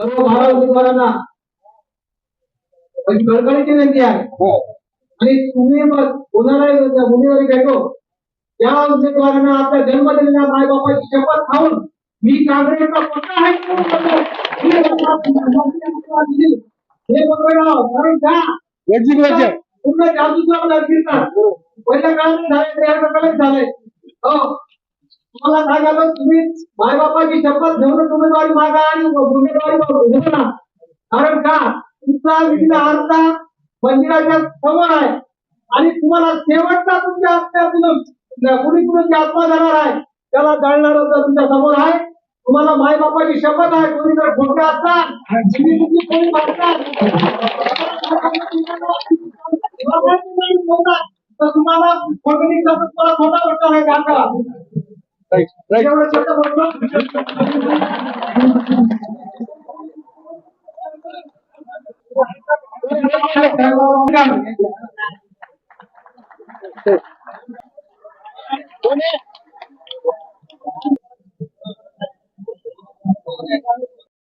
सर्व बारा उमेदवारांना कळकळीची विनंती आहे. आणि तुम्ही मग होणारा उमेदवारी भेटो. या उमेदवारांना आपल्या जन्म दिलेल्या माय बापाची शपथ खाऊन मी काँग्रेसचा पक्का आहे. हे बघा कारण का. पूर्ण जादूचा फिरतात. पहिल्या काळात झाले या प्रकारे झालंय हो. तुम्हाला सांगायला तुम्ही मायबापाची शपथ घेऊन उमेदवारी मागा आणि उमेदवारी घेऊ ना कारण का तुमचा विधी अर्था मंदिराच्या समोर आहे आणि तुम्हाला शेवटचा तुमच्या आत्म्यातून कुणी कुणी जी आत्मा जाणार आहे त्याला जाणणार तुमच्यासमोर आहे तुम्हाला मायबापाची शपथ आहे कोणी जर खोटे असतात तुम्ही तुमची कोणी मागतात तर तुम्हाला खोटणी तुम्हाला खोटा वाटणार आहे काका Right, right. Okay.